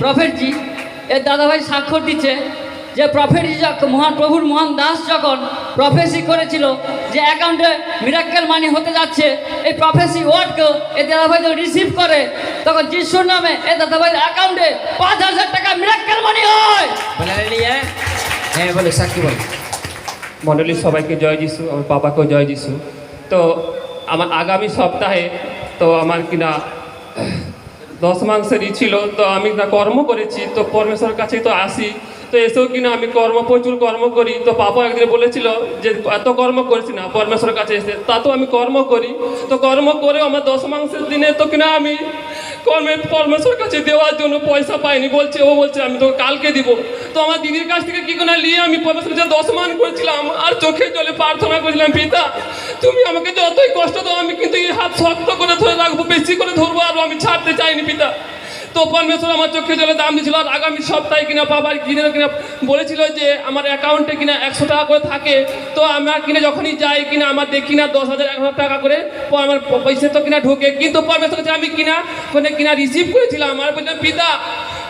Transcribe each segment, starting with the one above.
প্রফেটজি, এর দাদাভাই স্বাক্ষর দিচ্ছে যে প্রফেটজি যখন মহান প্রভুর মহান দাস যখন প্রফেসি করেছিল যে অ্যাকাউন্টে মিরাক্কেল মানি হতে যাচ্ছে, এই প্রফেসি ওয়ার্ডকেও এই দাদাভাই যখন রিসিভ করে, তখন যিশুর নামে এই দাদাভাইয়ের অ্যাকাউন্টে পাঁচ হাজার টাকা মিরাক্কেল মানি হয়। হ্যাঁ বলে, সাক্ষী বল। মণ্ডলীর সবাইকে জয় যিশু, আমার বাবাকেও জয় যিশু। তো, আমার আগামী সপ্তাহে তো আমার কিনা দশ মাংসের ই ছিল, তো আমি না কর্ম করেছি, তো পরমেশ্বরের কাছে তো আসি। তো এসেও কিনা আমি কর্ম, প্রচুর কর্ম করি। তো পাপা একদিন বলেছিল যে, এত কর্ম করেছি না, পরমেশ্বরের কাছে এসে। তা তো আমি কর্ম করি। তো কর্ম করে আমার দশ মাংসের দিনে তো কিনা আমি কর্মের পরমেশ্বরের কাছে দেওয়ার জন্য পয়সা পাইনি, বলছে, ও বলছে, আমি তোকে কালকে দিব। তো আমার দিদির কাছ থেকে কি করে নিয়ে আমি পরমেশ্বরের কাছে দশমান করেছিলাম, আর চোখে জলে প্রার্থনা করেছিলাম, পিতা, তুমি আমাকে যতই কষ্ট দাও, আমি কিন্তু এই হাত শক্ত করে ধরে রাখব, বেশি করে ধরবো, আর আমি ছাড়তে চাইনি, পিতা। তো পরমেশ্বর আমার চোখে জলে দাম দিয়েছিল আর আগামী সপ্তাহে কিনা বাবার কিনে কিনা বলেছিল যে আমার অ্যাকাউন্টে কিনা একশো টাকা করে থাকে। তো আমার কিনা যখনই যাই কিনা আমার দেখি না দশ হাজার হাজার টাকা করে আমার পয়সা তো কিনা ঢোকে। কিন্তু পরমেশ্বর কাছে আমি কিনা মানে কিনা রিসিভ করেছিলাম, আমার বললাম পিতা,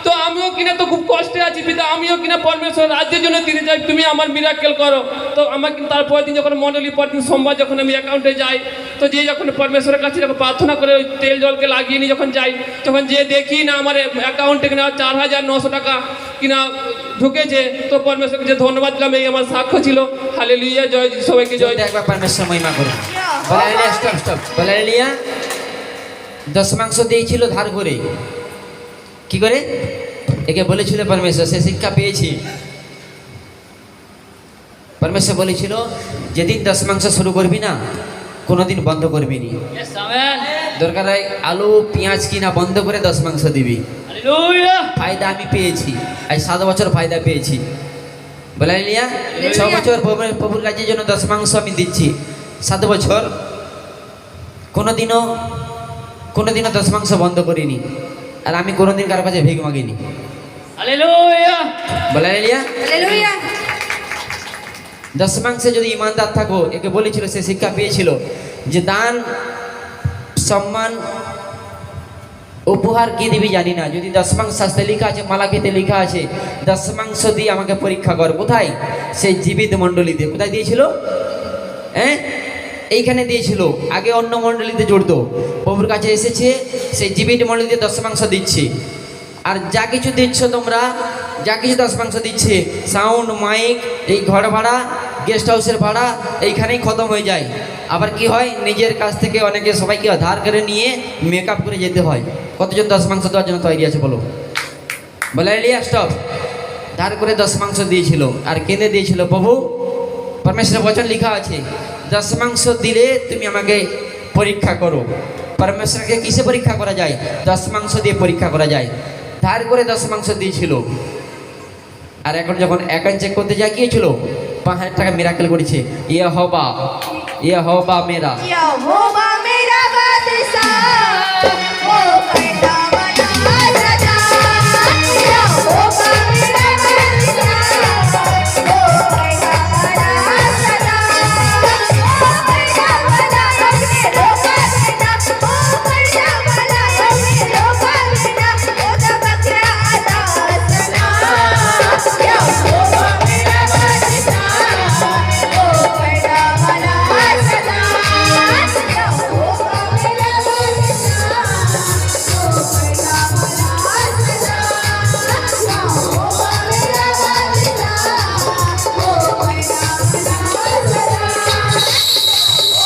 তো আমিও কিনা তো খুব কষ্টে আছি, পিতা, আমিও কিনা পরমেশ্বর রাজ্যের জন্য দিতে চাই, তুমি আমার মিরাক্কেল করো। তো আমার কিন্তু তারপর দিন যখন মণ্ডলী পর দিন সোমবার যখন আমি অ্যাকাউন্টে যাই তো যে যখন পরমেশ্বরের কাছে যখন প্রার্থনা করে ওই তেল জলকে লাগিয়ে নিয়ে যখন যাই, তখন যে দেখি না আমার অ্যাকাউন্টে কিনা চার হাজার নশো টাকা কিনা ঢুকেছে, তো পরমেশ্বরকে যে ধন্যবাদ দিলাম, এই আমার সাক্ষ্য ছিল। হালে লিয়া জয়, সবাইকে জয়। একবার পরমেশ্বর মহিমা করো। বলে লিয়া স্টপ স্টপ বলে লিয়া, দশ মাংস দিয়েছিল ধার করে। কি করে? একে বলেছিল পরমেশ্বর, সে শিক্ষা পেয়েছি। পরমেশ্বর বলেছিল, যেদিন দশ মাংস শুরু করবি না কোনোদিন বন্ধ করবি নি। দরকার হয় আলু পেঁয়াজ কিনা বন্ধ করে দশ মাংস দিবি। ফায়দা আমি পেয়েছি আজ সাত বছর ফায়দা পেয়েছি। বলে লিয়া ছ বছর প্রভুর কাজের জন্য দশ মাংস আমি দিচ্ছি। সাত বছর কোনোদিনও কোনোদিনও দশ মাংস বন্ধ করিনি। আর আমি কোনোদিন কারও কাছে ভিক মাগিনি. বলে Aleluya. দশ মাংসে যদি ইমানদার থাকো, একে বলেছিল, সে শিক্ষা পেয়েছিল যে দান, সম্মান, উপহার কি দিবি জানি না। যদি দশমাংশ শাস্ত্রে লেখা আছে, মালাকিতে লেখা আছে দশমাংশ দিয়ে আমাকে পরীক্ষা কর, কোথায়? সেই জীবিত মণ্ডলীতে। কোথায় দিয়েছিল? হ্যাঁ? এইখানে দিয়েছিল। আগে অন্য মণ্ডলীতে জড়তো। প্রভুর কাছে এসেছে সেই জীবিত মণ্ডলীতে দশমাংশ দিচ্ছে। আর যা কিছু দিচ্ছ তোমরা, যা কিছু দশমাংশ দিচ্ছে সাউন্ড মাইক এই ঘর ভাড়া গেস্ট হাউসের ভাড়া এইখানেই খতম হয়ে যায়। আবার কি হয়? নিজের কাছ থেকে অনেকে সবাইকে ধার করে নিয়ে মেকআপ করে যেতে হয়। কতজন দশ মাংস দেওয়ার জন্য তৈরি আছে বলো। বলে লিয়া স্টপ ধার করে দশ মাংস দিয়েছিল। আর কেঁদে দিয়েছিল প্রভু পরমেশ্বর বচন লেখা আছে। দশ মাংস দিলে তুমি আমাকে পরীক্ষা করো। পরমেশ্বরকে কিসে পরীক্ষা করা যায়? দশ মাংস দিয়ে পরীক্ষা করা যায়। ধার করে দশ মাংস দিয়েছিল। আর এখন যখন অ্যাকাউন্ট চেক করতে যা গিয়েছিল পাঁচ হাজার টাকা মিরাকেল করেছে। ইয়ে হবা ইয়ে হবা মেরা